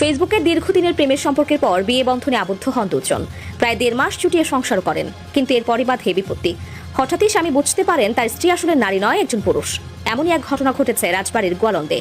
ফেসবুকে দীর্ঘদিনের প্রেমের সম্পর্কের পর বিয়ে বন্ধনে আবদ্ধ হন দুজন। প্রায় দেড় মাস চুটিয়ে সংসার করেন, কিন্তু এরপরই বাধে বিপত্তি। হঠাৎই স্বামী বুঝতে পারেন তার স্ত্রী আসলে নারী নয়, একজন পুরুষ। এমনই এক ঘটনা ঘটেছে রাজবাড়ির গোয়ালন্দে।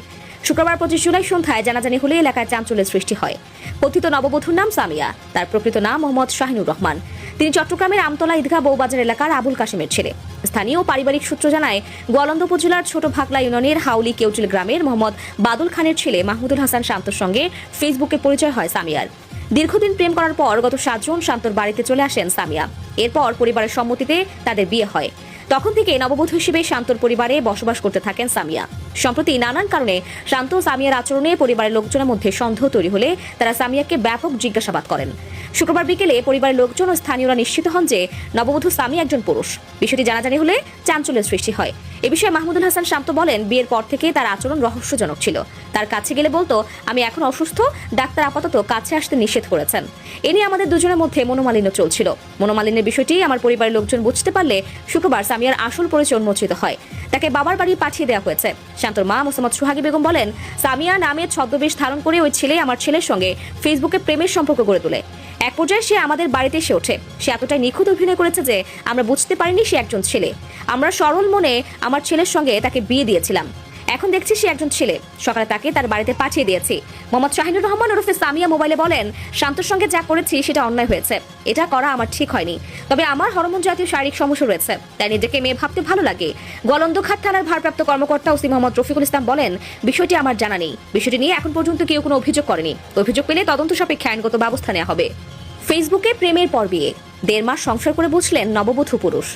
শুক্রবার পঁচিশ জুলাই সন্ধ্যায় জানাজানি হলে এলাকায় চাঞ্চল্যের সৃষ্টি হয়। কথিত নববধূর নাম সামিয়া, তার প্রকৃত নাম মোহাম্মদ শাহিনুর রহমান। তিনি চট্টগ্রামের আমতলা ঈদগাহ বৌবাজার এলাকার আবুল কাশিমের ছেলে। স্থানীয় পারিবারিক সূত্র জানায় গোয়ালন্দ উপজেলার ছোট ভাকলা ইউনিয়নের হাউলি কেউচিল গ্রামের মোহাম্মদ বাদুল খানের ছেলে মাহমুদুল হাসান শান্তর সঙ্গে ফেসবুকে পরিচয় হয় সামিয়ার। দীর্ঘদিন প্রেম করার পর গত সাতজন শান্তর বাড়িতে চলে আসেন সামিয়া। এরপর পরিবারের সম্মতিতে তাদের বিয়ে হয়। তখন থেকে নববধূ হিসেবে শান্তর পরিবারে বসবাস করতে থাকেন সামিয়া। সম্প্রতি নানান কারণে শান্ত সামিয়ার আচরণে পরিবারের লোকজনের মধ্যে সন্দেহ তৈরি হলে তারা সামিয়াকে ব্যাপক জিজ্ঞাসাবাদ করেন। শুক্রবার বিকেলে পরিবারের লোকজন ও স্থানীয়রা নিশ্চিত হন যে নববধূ সামি একজন পুরুষ। বিষয়টি জানাজানি হলে চাঞ্চল্যের সৃষ্টি হয়। এ বিষয়ে মাহমুদুল হাসান শান্ত বলেন, বিয়ের পর থেকে তার আচরণ রহস্যজনক ছিল। তার কাছে গেলে বলতো, আমি এখন অসুস্থ, ডাক্তার আপাতত কাছে আসতে নিষেধ করেছেন। এ নিয়ে আমাদের দুজনের মধ্যে মনোমালিন্য চলছিল। মনোমালিন্যের বিষয়টি আমার পরিবারের লোকজন বুঝতে পারলে শুক্রবার সামিয়ার আসল পরিচয় উন্মোচিত হয়। তাকে বাবার বাড়ি পাঠিয়ে দেওয়া হয়েছে। শান্তর মা মোসাম্মদ সুহাগী বেগম বলেন, সামিয়া নামে ছদ্মবেশ ধারণ করে ওই ছেলে আমার ছেলের সঙ্গে ফেসবুকে প্রেমের সম্পর্ক গড়ে তোলে। এক পর্যায়ে সে আমাদের বাড়িতে এসে ওঠে। সে এতটাই নিখুঁত অভিনয় করেছে যে আমরা বুঝতে পারিনি সে একজন ছেলে। আমরা সরল মনে আমার ছেলের সঙ্গে তাকে বিয়ে দিয়েছিলাম। এখন দেখছি সে একজন ছেলে। সকালে তাকে তার বাড়িতে পাঠিয়ে দিয়েছি। মোহাম্মদ শাহিনুর রহমান ওরফে সামিয়া মোবাইলে বলেন, শান্তর সঙ্গে যা করেছি সেটা অন্যায় হয়েছে। এটা করা আমার ঠিক হয়নি। তবে আমার হরমোন জাতীয় শারীরিক সমস্যা রয়েছে। তাই নিজেকে মেয়ে ভাবতে ভালো লাগে। গলন্দখাত থানার ভারপ্রাপ্ত কর্মকর্তা ওসি মোহাম্মদ রফিকুল ইসলাম বলেন, বিষয়টি আমার জানা নেই। বিষয়টি নিয়ে এখন পর্যন্ত কেউ কোনো অভিযোগ করেনি। অভিযোগ পেলে তদন্ত সাপেক্ষে আইনগত ব্যবস্থা নেওয়া হবে। ফেসবুকে প্রেমের পর বিয়ে। দেড় মাস সংসার করে বুঝলেন নববধূ পুরুষ।